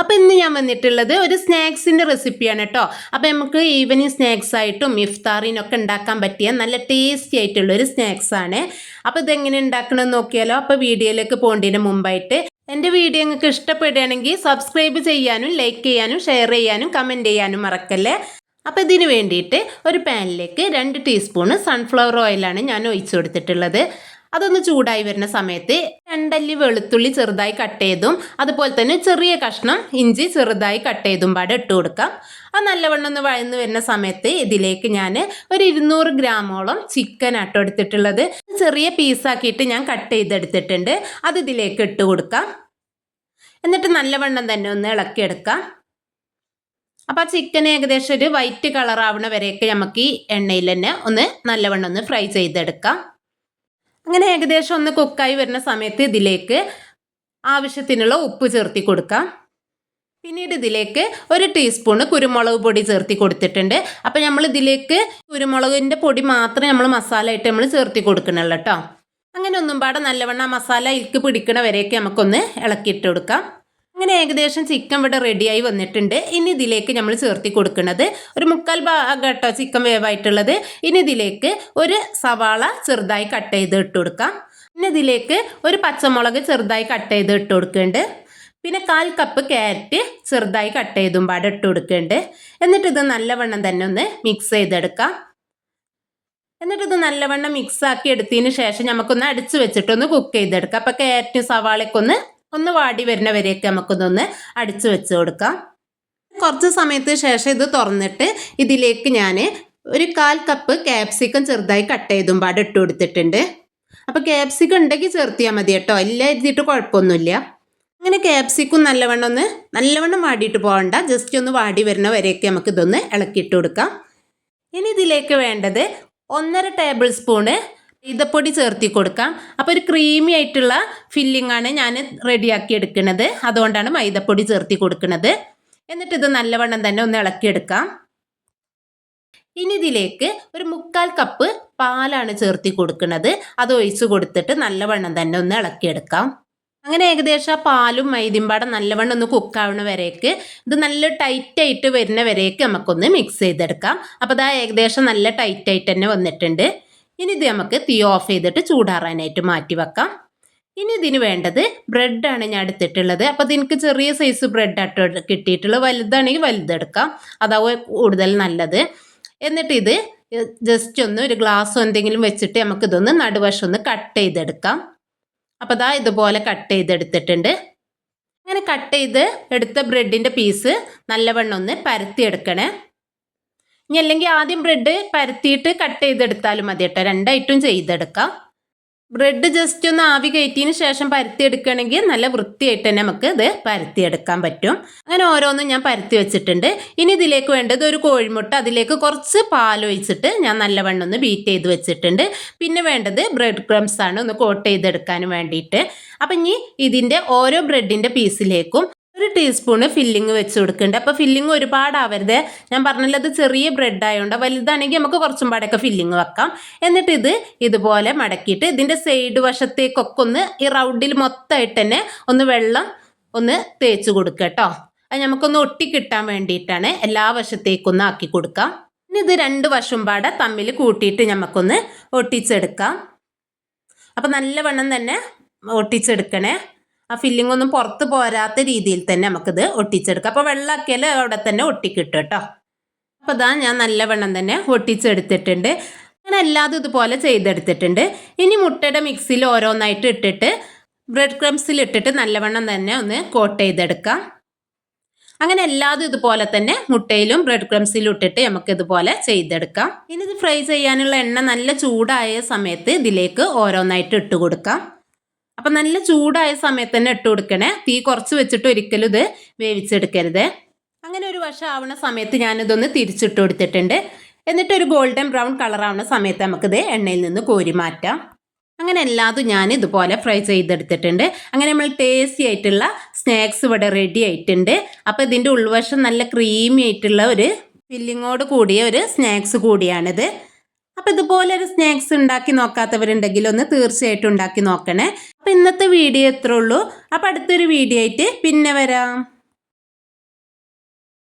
അപ്പോൾ ഇന്ന് ഞാൻ വന്നിട്ടുള്ളത് ഒരു സ്നാക്സിന്റെ റെസിപ്പിയാണ് കേട്ടോ. അപ്പോൾ നമുക്ക് ഈവനിങ് സ്നാക്സ് ആയിട്ടും ഇഫ്താറിനൊക്കെ ഉണ്ടാക്കാൻ പറ്റിയ നല്ല ടേസ്റ്റി ആയിട്ടുള്ള ഒരു സ്നാക്സ് ആണ്. അപ്പോൾ ഇതെങ്ങനെ ഉണ്ടാക്കണമെന്ന് നോക്കിയാലോ. അപ്പോൾ വീഡിയോയിലേക്ക് പോകേണ്ടതിന് മുമ്പായിട്ട് എന്റെ വീഡിയോ നിങ്ങൾക്ക് ഇഷ്ടപ്പെടുകയാണെങ്കിൽ സബ്സ്ക്രൈബ് ചെയ്യാനും ലൈക്ക് ചെയ്യാനും ഷെയർ ചെയ്യാനും കമന്റ് ചെയ്യാനും മറക്കല്ലേ. അപ്പോൾ ഇതിന് വേണ്ടിയിട്ട് ഒരു പാനിലേക്ക് രണ്ട് ടീസ്പൂണ് സൺഫ്ലവർ ഓയിലാണ് ഞാൻ ഒഴിച്ചു കൊടുത്തിട്ടുള്ളത്. അതൊന്ന് ചൂടായി വരുന്ന സമയത്ത് രണ്ടല്ലി വെളുത്തുള്ളി ചെറുതായി കട്ട് ചെയ്തും അതുപോലെ തന്നെ ചെറിയ കഷ്ണം ഇഞ്ചി ചെറുതായി കട്ട് ചെയ്തും പാടെ ഇട്ട് കൊടുക്കാം. അത് നല്ലവണ്ണം ഒന്ന് വഴന്ന് വരുന്ന സമയത്ത് ഇതിലേക്ക് ഞാൻ ഒരു ഇരുന്നൂറ് ഗ്രാമോളം ചിക്കൻ ആട്ടോ എടുത്തിട്ടുള്ളത്. ചെറിയ പീസാക്കിയിട്ട് ഞാൻ കട്ട് ചെയ്തെടുത്തിട്ടുണ്ട്. അത് ഇതിലേക്ക് ഇട്ട് കൊടുക്കാം. എന്നിട്ട് നല്ലവണ്ണം തന്നെ ഒന്ന് ഇളക്കിയെടുക്കാം അപ്പോൾ ആ ചിക്കൻ ഏകദേശം ഒരു വൈറ്റ് കളർ ആവണ വരെയൊക്കെ നമുക്ക് ഈ എണ്ണയിൽ തന്നെ ഒന്ന് നല്ലവണ്ണം ഒന്ന് ഫ്രൈ ചെയ്തെടുക്കാം. അങ്ങനെ ഏകദേശം ഒന്ന് കുക്കായി വരുന്ന സമയത്ത് ഇതിലേക്ക് ആവശ്യത്തിനുള്ള ഉപ്പ് ചേർത്തി കൊടുക്കാം. പിന്നീട് ഇതിലേക്ക് ഒരു ടീസ്പൂണ് കുരുമുളക് പൊടി ചേർത്തി കൊടുത്തിട്ടുണ്ട്. അപ്പോൾ നമ്മൾ ഇതിലേക്ക് കുരുമുളകിന്റെ പൊടി മാത്രം നമ്മൾ മസാല ആയിട്ട് നമ്മൾ ചേർത്തി കൊടുക്കണുള്ളൂ കേട്ടോ. അങ്ങനെ ഒന്നും പാടെ നല്ലവണ്ണം മസാല ഇൽക്ക് പിടിക്കണ വരെയൊക്കെ നമുക്കൊന്ന് ഇളക്കിയിട്ട് കൊടുക്കാം. അങ്ങനെ ഏകദേശം ചിക്കൻ ഇവിടെ റെഡിയായി വന്നിട്ടുണ്ട്. ഇനി ഇതിലേക്ക് നമ്മൾ ചേർത്തി കൊടുക്കുന്നത് ഒരു മുക്കാൽ ഭാഗം കേട്ടോ ചിക്കൻ വേവായിട്ടുള്ളത്. ഇനി ഇതിലേക്ക് ഒരു സവാള ചെറുതായി കട്ട് ചെയ്ത് ഇട്ട് കൊടുക്കാം. പിന്നെ ഇതിലേക്ക് ഒരു പച്ചമുളക് ചെറുതായി കട്ട് ചെയ്ത് ഇട്ട് കൊടുക്കുന്നുണ്ട്. പിന്നെ കാൽ കപ്പ് ക്യാരറ്റ് ചെറുതായി കട്ട് ചെയ്തും പാടെ ഇട്ട് കൊടുക്കുന്നുണ്ട്. എന്നിട്ട് ഇത് നല്ലവണ്ണം തന്നെ ഒന്ന് മിക്സ് ചെയ്തെടുക്കാം. എന്നിട്ട് ഇത് നല്ലവണ്ണം മിക്സ് ആക്കി എടുത്തതിന് ശേഷം നമുക്കൊന്ന് അടിച്ചു വെച്ചിട്ടൊന്ന് കുക്ക് ചെയ്തെടുക്കാം. അപ്പോൾ ക്യാരറ്റും സവാളയൊക്കെ ഒന്ന് ഒന്ന് വാടി വരുന്നവരെയൊക്കെ നമുക്കിതൊന്ന് അടിച്ചു വെച്ച് കൊടുക്കാം. കുറച്ച് സമയത്ത് ശേഷം ഇത് തുറന്നിട്ട് ഇതിലേക്ക് ഞാൻ ഒരു കാൽ കപ്പ് ക്യാപ്സിക്കം ചെറുതായി കട്ട് ചെയ്തും പാട് ഇട്ട് കൊടുത്തിട്ടുണ്ട്. അപ്പോൾ ക്യാപ്സിക്കം ഉണ്ടെങ്കിൽ ചേർത്തിയാൽ മതി കേട്ടോ. ഇല്ല എഴുതിയിട്ട് കുഴപ്പമൊന്നുമില്ല. അങ്ങനെ ക്യാപ്സിക്കും നല്ലവണ്ണം ഒന്ന് നല്ലവണ്ണം വാടിയിട്ട് പോകണ്ട. ജസ്റ്റ് ഒന്ന് വാടി വരുന്ന വരെയൊക്കെ നമുക്ക് ഇതൊന്ന് ഇളക്കിയിട്ട് കൊടുക്കാം. ഇനി ഇതിലേക്ക് വേണ്ടത് ഒന്നര ടേബിൾ സ്പൂണ് മൈദപ്പൊടി ചേർത്തി കൊടുക്കാം. അപ്പോൾ ഒരു ക്രീമി ആയിട്ടുള്ള ഫില്ലിംഗ് ആണ് ഞാൻ റെഡിയാക്കി എടുക്കുന്നത്. അതുകൊണ്ടാണ് മൈദപ്പൊടി ചേർത്തി കൊടുക്കുന്നത്. എന്നിട്ട് ഇത് നല്ലവണ്ണം തന്നെ ഒന്ന് ഇളക്കിയെടുക്കാം. ഇനി ഇതിലേക്ക് ഒരു മുക്കാൽ കപ്പ് പാലാണ് ചേർത്തി കൊടുക്കുന്നത്. അത് ഒഴിച്ചു കൊടുത്തിട്ട് നല്ലവണ്ണം തന്നെ ഒന്ന് ഇളക്കിയെടുക്കാം. അങ്ങനെ ഏകദേശം ആ പാലും മൈദിമ്പാടം നല്ലവണ്ണം ഒന്ന് കുക്കാവുന്ന വരേക്ക് ഇത് നല്ല ടൈറ്റായിട്ട് വരുന്ന വരേക്ക് നമുക്കൊന്ന് മിക്സ് ചെയ്തെടുക്കാം. അപ്പോൾ ഇതാ ഏകദേശം നല്ല ടൈറ്റ് ആയിട്ട് തന്നെ വന്നിട്ടുണ്ട്. ഇനി ഇത് നമുക്ക് തീ ഓഫ് ചെയ്തിട്ട് ചൂടാറാനായിട്ട് മാറ്റി വെക്കാം. ഇനി ഇതിന് വേണ്ടത് ബ്രെഡാണ് ഞാൻ എടുത്തിട്ടുള്ളത്. അപ്പോൾ ഇതിനക്ക് ചെറിയ സൈസ് ബ്രെഡ് ആട്ടോ കിട്ടിയിട്ടുള്ളത്. വലുതാണെങ്കിൽ വലുതെടുക്കാം അതാവും കൂടുതൽ നല്ലത്. എന്നിട്ട് ഇത് ജസ്റ്റ് ഒന്ന് ഒരു ഗ്ലാസ്സോ എന്തെങ്കിലും വെച്ചിട്ട് നമുക്ക് ഇതൊന്ന് നടുവശം ഒന്ന് കട്ട് ചെയ്തെടുക്കാം. അപ്പോൾ ദാ ഇതുപോലെ കട്ട് ചെയ്തെടുത്തിട്ടുണ്ട്. അങ്ങനെ കട്ട് ചെയ്ത് എടുത്ത ബ്രെഡിന്റെ പീസ് നല്ലവണ്ണം ഒന്ന് പരത്തിയെടുക്കണേ. ഇനി അല്ലെങ്കിൽ ആദ്യം ബ്രെഡ് പരത്തിയിട്ട് കട്ട് ചെയ്തെടുത്താലും മതി കേട്ടോ. രണ്ടായിട്ടും ചെയ്തെടുക്കാം. ബ്രെഡ് ജസ്റ്റ് ഒന്ന് ആവി കയറ്റിയതിന് ശേഷം പരത്തി എടുക്കുകയാണെങ്കിൽ നല്ല വൃത്തിയായിട്ട് തന്നെ നമുക്ക് ഇത് പരത്തിയെടുക്കാൻ പറ്റും. അങ്ങനെ ഓരോന്നും ഞാൻ പരത്തി വെച്ചിട്ടുണ്ട്. ഇനി ഇതിലേക്ക് വേണ്ടത് ഒരു കോഴിമുട്ട. അതിലേക്ക് കുറച്ച് പാൽ ഒഴിച്ചിട്ട് ഞാൻ നല്ലവണ്ണം ഒന്ന് ബീറ്റ് ചെയ്ത് വെച്ചിട്ടുണ്ട്. പിന്നെ വേണ്ടത് ബ്രെഡ് ക്രംസ് ആണ് ഒന്ന് കോട്ട് ചെയ്തെടുക്കാനും വേണ്ടിയിട്ട്. അപ്പം ഇനി ഇതിന്റെ ഓരോ ബ്രെഡിന്റെ പീസിലേക്കും ഒരു ടീസ്പൂണ് ഫില്ലിങ് വെച്ച് കൊടുക്കുന്നുണ്ട്. അപ്പോൾ ഫില്ലിങ് ഒരുപാടാവരുത്. ഞാൻ പറഞ്ഞല്ലോ അത് ചെറിയ ബ്രെഡ് ആയതുകൊണ്ട് വലുതാണെങ്കിൽ നമുക്ക് കുറച്ചും പാടൊക്കെ ഫില്ലിങ് വെക്കാം. എന്നിട്ട് ഇത് ഇതുപോലെ മടക്കിയിട്ട് ഇതിന്റെ സൈഡ് വശത്തേക്കൊക്കെ ഒന്ന് ഈ റൗണ്ടിൽ മൊത്തമായിട്ട് തന്നെ ഒന്ന് വെള്ളം ഒന്ന് തേച്ച് കൊടുക്കുക കേട്ടോ. അത് നമുക്കൊന്ന് ഒട്ടിക്കിട്ടാൻ വേണ്ടിയിട്ടാണ് എല്ലാ വശത്തേക്കൊന്ന് ആക്കി കൊടുക്കാം. ഇനി ഇത് രണ്ട് വശം പാടെ തമ്മിൽ കൂട്ടിയിട്ട് നമുക്കൊന്ന് ഒട്ടിച്ചെടുക്കാം. അപ്പം നല്ലവണ്ണം തന്നെ ഒട്ടിച്ചെടുക്കണേ. ആ ഫില്ലിംഗ് ഒന്നും പുറത്ത് പോരാത്ത രീതിയിൽ തന്നെ നമുക്കിത് ഒട്ടിച്ചെടുക്കാം. അപ്പോൾ വെള്ളമാക്കിയാൽ അവിടെ തന്നെ ഒട്ടിക്കിട്ടും കേട്ടോ. അപ്പോൾ ഇതാ ഞാൻ നല്ലവണ്ണം തന്നെ ഒട്ടിച്ചെടുത്തിട്ടുണ്ട്. അങ്ങനെ അല്ലാതെ ഇതുപോലെ ചെയ്തെടുത്തിട്ടുണ്ട്. ഇനി മുട്ടയുടെ മിക്സിയിൽ ഓരോന്നായിട്ട് ഇട്ടിട്ട് ബ്രെഡ് ക്രംസിൽ ഇട്ടിട്ട് നല്ലവണ്ണം തന്നെ ഒന്ന് കോട്ട് ചെയ്തെടുക്കാം. അങ്ങനെ എല്ലാതും ഇതുപോലെ തന്നെ മുട്ടയിലും ബ്രെഡ് ക്രംസിലും ഇട്ടിട്ട് നമുക്ക് ഇതുപോലെ ചെയ്തെടുക്കാം. ഇനി ഇത് ഫ്രൈ ചെയ്യാനുള്ള എണ്ണ നല്ല ചൂടായ സമയത്ത് ഇതിലേക്ക് ഓരോന്നായിട്ട് ഇട്ട് കൊടുക്കാം അപ്പം നല്ല ചൂടായ സമയത്ത് തന്നെ ഇട്ട് കൊടുക്കണേ. തീ കുറച്ച് വെച്ചിട്ട് ഒരിക്കലും ഇത് വേവിച്ചെടുക്കരുത്. അങ്ങനെ ഒരു വശം ആവുന്ന സമയത്ത് ഞാനിതൊന്ന് തിരിച്ചിട്ട് കൊടുത്തിട്ടുണ്ട്. എന്നിട്ട് ഒരു ഗോൾഡൻ ബ്രൗൺ കളർ ആവുന്ന സമയത്ത് നമുക്കിത് എണ്ണയിൽ നിന്ന് കോരി മാറ്റാം. അങ്ങനെ എല്ലാതും ഞാൻ ഇതുപോലെ ഫ്രൈ ചെയ്തെടുത്തിട്ടുണ്ട്. അങ്ങനെ നമ്മൾ ടേസ്റ്റി ആയിട്ടുള്ള സ്നാക്സ് ഇവിടെ റെഡി ആയിട്ടുണ്ട്. അപ്പോൾ ഇതിന്റെ ഉൾവശം നല്ല ക്രീമി ആയിട്ടുള്ള ഒരു ഫില്ലിങ്ങോട് കൂടിയ ഒരു സ്നാക്സ് കൂടിയാണിത്. അപ്പോൾ ഇതുപോലെ ഒരു സ്നാക്സ് ഉണ്ടാക്കി നോക്കാത്തവരുണ്ടെങ്കിൽ ഒന്ന് തീർച്ചയായിട്ടും ഉണ്ടാക്കി നോക്കണേ. അപ്പോൾ ഇന്നത്തെ വീഡിയോ എത്ര ഉള്ളൂ. അപ്പോൾ അടുത്തൊരു വീഡിയോ ആയിട്ട് പിന്നെ വരാം.